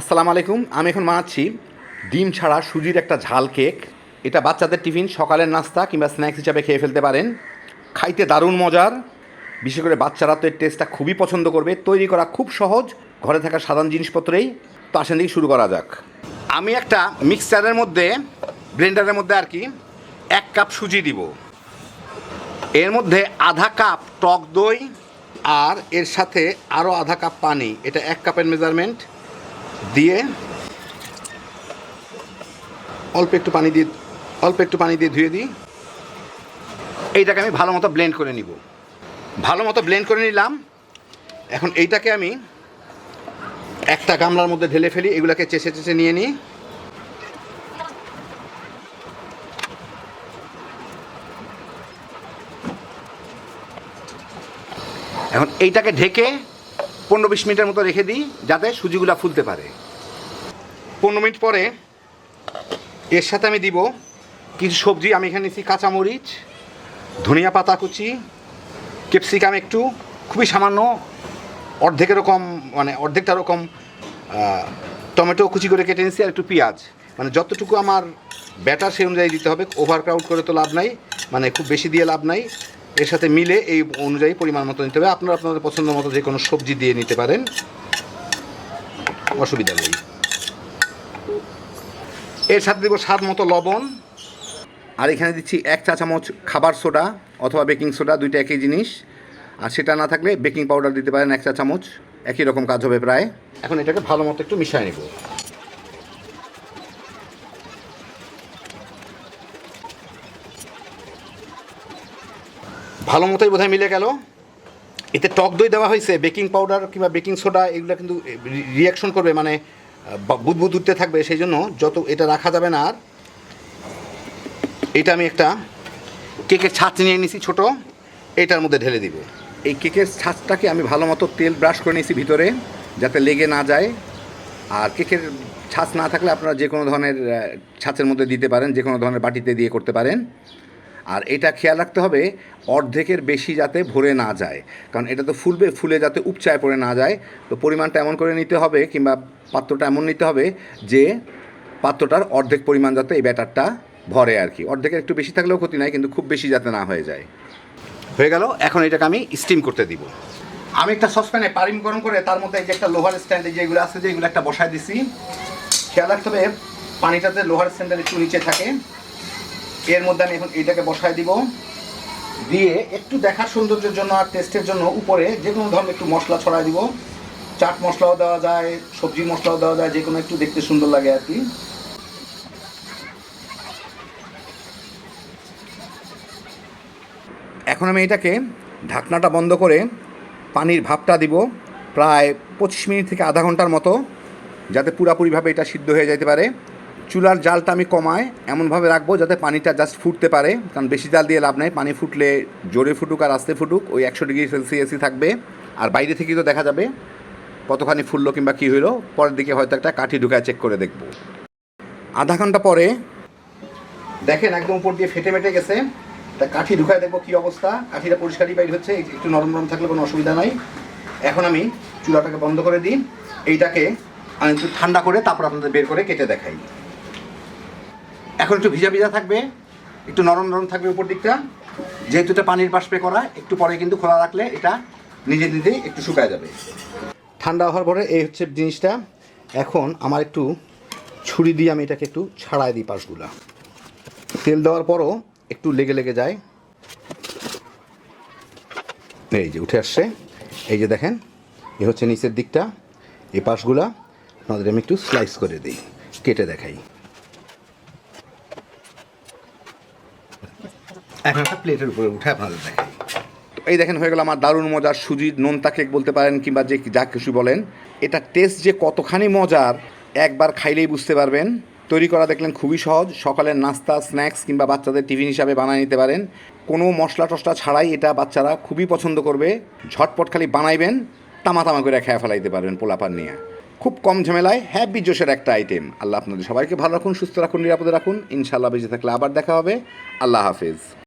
আসসালামু আলাইকুম, আমি এখন বানাচ্ছি ডিম ছাড়া সুজির একটা ঝাল কেক। এটা বাচ্চাদের টিফিন, সকালের নাস্তা কিংবা স্ন্যাক্স হিসাবে খেয়ে ফেলতে পারেন। খাইতে দারুণ মজার। বিশেষ করে বাচ্চারা তো এর টেস্টটা খুবই পছন্দ করবে। তৈরি করা খুব সহজ, ঘরে থাকা সাধারণ জিনিসপত্রেই। তো আসেন দিকে শুরু করা যাক। আমি একটা মিক্সচারের মধ্যে, ব্লেন্ডারের মধ্যে আর কি, এক কাপ সুজি দিব। এর মধ্যে আধা কাপ টক দই আর এর সাথে আরও আধা কাপ পানি। এটা এক কাপের মেজারমেন্ট দিয়ে অল্প একটু পানি দিয়ে, অল্প একটু পানি দিয়ে ধুয়ে দিই। এইটাকে আমি ভালো মতো ব্লেন্ড করে নিব। ভালো মতো ব্লেন্ড করে নিলাম। এখন এইটাকে আমি একটা গামলার মধ্যে ঢেলে ফেলি, এগুলোকে চেষে চেষে নিয়ে নিই। এখন এইটাকে ঢেকে পনেরো বিশ মিনিটের মতো রেখে দিই, যাতে সুজিগুলা ফুলতে পারে। পনেরো মিনিট পরে এর সাথে আমি দিব কিছু সবজি। আমি এখানে নিচ্ছি কাঁচামরিচ, ধনিয়া পাতা কুচি, ক্যাপসিকাম একটু, খুবই সামান্য অর্ধেকের রকম মানে অর্ধেকটা রকম টমেটো কুচি করে কেটে নিচ্ছি আর একটু পেঁয়াজ। মানে যতটুকু আমার ব্যাটার সেই অনুযায়ী দিতে হবে। ওভার ক্রাউড করে তো লাভ নাই মানে খুব বেশি দিয়ে লাভ নাই। এর সাথে মিলে এই অনুযায়ী পরিমাণ মতো নিতে হবে। আপনারা আপনাদের পছন্দ মতো যে কোনো সবজি দিয়ে নিতে পারেন। অসুবিধা নেই। এর সাথে দেবো স্বাদ মতো লবণ। আর এখানে দিচ্ছি এক চা চামচ খাবার সোডা অথবা বেকিং সোডা, দুইটা একই জিনিস। আর সেটা না থাকলে বেকিং পাউডার দিতে পারেন এক চা চামচ। একই রকম কাজ হবে প্রায়। এখন এটাকে ভালো মতো একটু মিশিয়ে নেব। ভালো মতোই বোধহয় মিলে গেল। এতে টক দই দেওয়া হয়েছে, বেকিং পাউডার কিংবা বেকিং সোডা এগুলো কিন্তু রিয়াকশন করবে মানে বুদবুদ উঠতে থাকবে, সেই জন্য যত এটা রাখা যাবে না আর। এটা আমি একটা কেকের ছাঁচ নিয়ে নিয়েছি ছোট, এটার মধ্যে ঢেলে দিব। এই কেকের ছাঁচটাকে আমি ভালো মতো তেল ব্রাশ করে নিয়েছি ভিতরে, যাতে লেগে না যায়। আর কেকের ছাঁচ না থাকলে আপনারা যে কোনো ধরনের ছাঁচের মধ্যে দিতে পারেন, যে কোনো ধরনের বাটিতে দিয়ে করতে পারেন। আর এটা খেয়াল রাখতে হবে, অর্ধেকের বেশি যাতে ভরে না যায়। কারণ এটা তো ফুলবে, ফুলে যাতে উপচায় পড়ে না যায়। তো পরিমাণটা এমন করে নিতে হবে কিংবা পাত্রটা এমন নিতে হবে যে পাত্রটার অর্ধেক পরিমাণ যাতে এই ব্যাটারটা ভরে আর কি। অর্ধেকের একটু বেশি থাকলেও ক্ষতি নাই, কিন্তু খুব বেশি যাতে না হয়ে যায়। হয়ে গেল, এখন এটাকে আমি স্টিম করতে দিব। আমি একটা সসপ্যানে পারিম গরম করে তার মধ্যে এই যে একটা লোহার স্ট্যান্ডে যেগুলো আছে, যেগুলো একটা বসায় দিছি। খেয়াল রাখতে হবে, পানিটাতে লোহার স্ট্যান্ডের একটু নিচে থাকে। এর মধ্যে আমি এখন এইটাকে বসায় দিব। দিয়ে একটু দেখার সৌন্দর্যের জন্য আর টেস্টের জন্য উপরে যে কোনো ধরনের একটু মশলা ছড়াই দিব। চাট মশলাও দেওয়া যায়, সবজি মশলাও দেওয়া যায় যে কোনো একটু দেখতে সুন্দর লাগে আর কি। এখন আমি এটাকে ঢাকনাটা বন্ধ করে পানির ভাপটা দিব প্রায় পঁচিশ মিনিট থেকে আধা ঘণ্টার মতো, যাতে পুরাপুরিভাবে এটা সিদ্ধ হয়ে যেতে পারে। চুলার জালটা আমি কমায়, এমনভাবে রাখব যাতে পানিটা জাস্ট ফুটতে পারে, কারণ বেশি জাল দিয়ে লাভ নাই। পানি ফুটলে জোরে ফুটুক আর আস্তে ফুটুক, ওই একশো ডিগ্রি সেলসিয়াসই থাকবে। আর বাইরে থেকেই তো দেখা যাবে কতখানি ফুললো কিংবা কী হইল, পরের দিকে হয়তো একটা কাঠি ঢুকায় চেক করে দেখব। আধা ঘণ্টা পরে, দেখেন একদম উপর দিয়ে ফেটে মেটে গেছে, তা কাঠি ঢুকায় দেখব কী অবস্থা। কাঠিটা পরিষ্কারই বাইর হচ্ছে একটু নরম নরম থাকলে কোনো অসুবিধা নাই। এখন আমি চুলাটাকে বন্ধ করে দিই, এইটাকে আমি একটু ঠান্ডা করে তারপর আপনাদের বের করে কেটে দেখাই। এখন একটু ভিজা ভিজা থাকবে, একটু নরম নরম থাকবে উপর দিকটা। যেহেতু এটা পানির বাষ্পে করা, একটু পরে কিন্তু খোলা রাখলে এটা নিজে নিজেই একটু শুকায় যাবে। ঠান্ডা হওয়ার পরে এই হচ্ছে জিনিসটা। এখন আমার একটু ছুরি দিয়ে আমি এটাকে একটু ছাড়াই দিই পাশগুলা। তেল দেওয়ার পরও একটু লেগে লেগে যায়। এই যে উঠে আসছে। এই যে দেখেন, এ হচ্ছে নিচের দিকটা, এই পাশগুলা। আপনাদের আমি একটু স্লাইস করে দিই, কেটে দেখাই। একটা প্লেটের উপরে উঠে এই দেখেন, হয়ে গেল আমার দারুণ মজার সুজির নোনতা কেক বলতে পারেন কিংবা যে যা কিছু বলেন। এটা টেস্ট যে কতখানি মজার, একবার খাইলেই বুঝতে পারবেন। তৈরি করা দেখলেন খুবই সহজ। সকালের নাস্তা স্ন্যাক্স কিংবা বাচ্চাদের টিফিন হিসাবে বানিয়ে নিতে পারেন। কোনো মশলা টশলা ছাড়াই এটা বাচ্চারা খুবই পছন্দ করবে। ঝটপট খালি বানাইবেন, তামা তামা করে খেয়ে ফেলাইতে পারবেন পোলাপান নিয়ে। খুব কম ঝামেলায় হ্যাপি জোশের একটা আইটেম আল্লাহ আপনাদের সবাইকে ভালো রাখুন, সুস্থ রাখুন, নিরাপদে রাখুন। ইনশাল্লাহ বেঁচে থাকলে আবার দেখা হবে। আল্লাহ হাফেজ।